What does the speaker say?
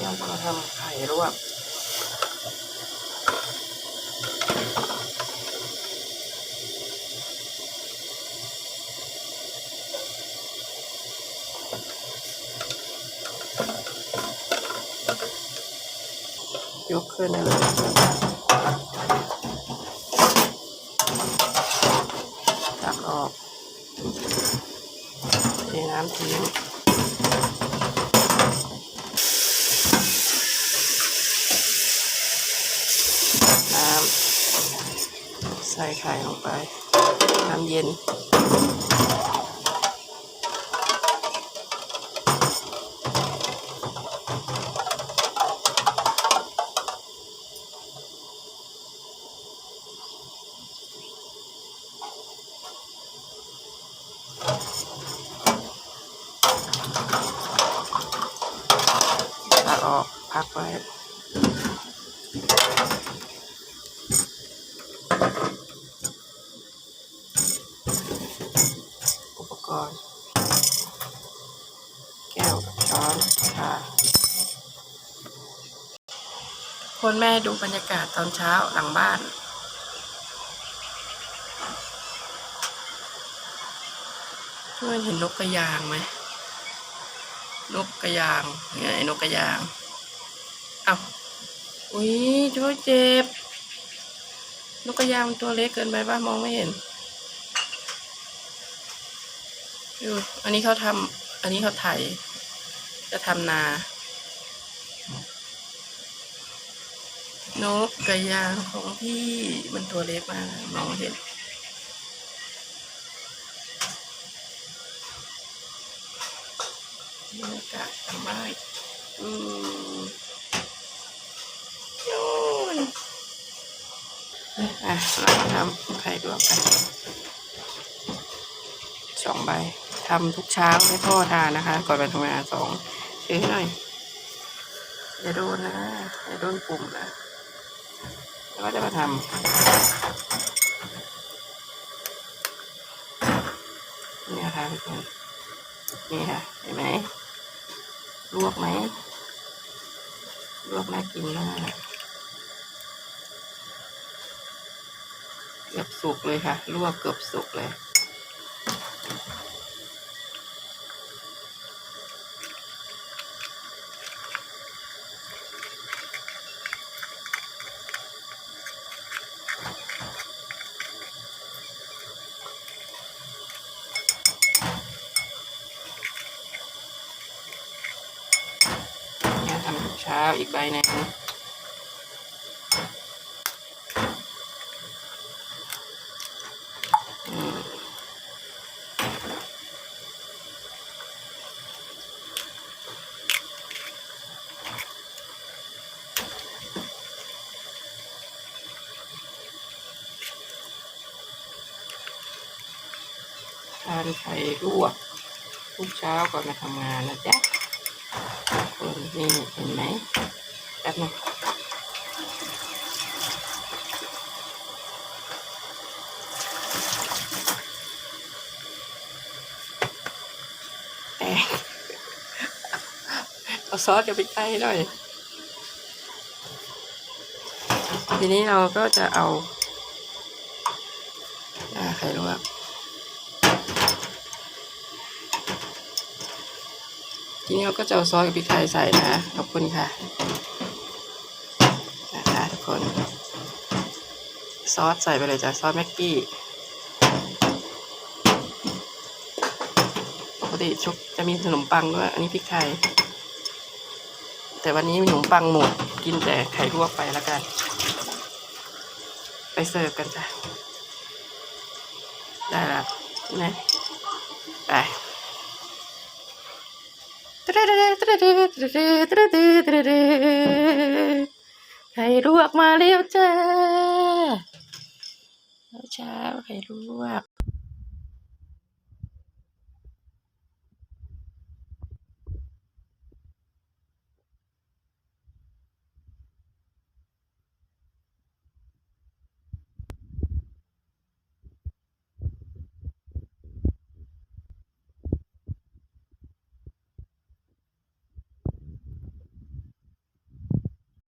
เราก็ทำไข่ลวกยกขึ้นเลยตักออกเทน้ำทิ้ง น้ำใส่ ไข่ลงไป น้ำเย็น ตักออกพักไว้ปกรณ์ แก้วกับช้อนค่ะ คนแม่ดูบรรยากาศตอนเช้าหลังบ้าน เพื่อนเห็นนกกระยางไหมนกกระยางไงนกกระยางเอาอุ้ยช่วยเจ็บ นกกระยางตัวเล็กเกินไปป่ะมองไม่เห็นดูอันนี้เขาทำอันนี้เขาไถจะทำนา นกกระยางของพี่มันตัวเล็กมากมองเห็นบรรยากาศทำบ้านอืมโน่นอะเราทำไข่ลวกกันสองใบทำทุกเช้าให้พ่อทานนะคะ ก่อนไปทำงานสองซื้อให้หน่อยอย่าโดนนะอย่าโดนปุ่มนะ ก็จะมาทำนี่ค่ะทุกคนนี่ค่ะ เห็นไหมลวกไหมลวกน่ากินมากเกือบสุกเลยค่ะ ลวกเกือบสุกเลย เนี่ยทำทุกเช้าอีกใบหนึ่งอืมทานไข่ลวกทุกเช้าก่อนมาทำงานนะจ๊ะ นนี่เห็นไหมแป๊บนึงแตกเอาซอสกับพริกไทยหน่อย ทีนี้เราก็จะเอาอ่าไข่ลวก ทีนี้เราก็จะเอาซอสกับพริกไทยใส่นะ ขอบคุณค่ะนะคะทุกคน ซอสใส่ไปเลยจ้ะซอสแม็กกี้ปกติชุกจะมีขนมปังด้วย อันนี้พริกไทย แต่วันนี้ขนมปังหมด กินแต่ไข่ลวกไปแล้วกัน ไปเสิร์ฟกันจ้ะ ได้แล้วนะไป ไข่ลวกมาเร็วจ้าเช้าไข่ลวก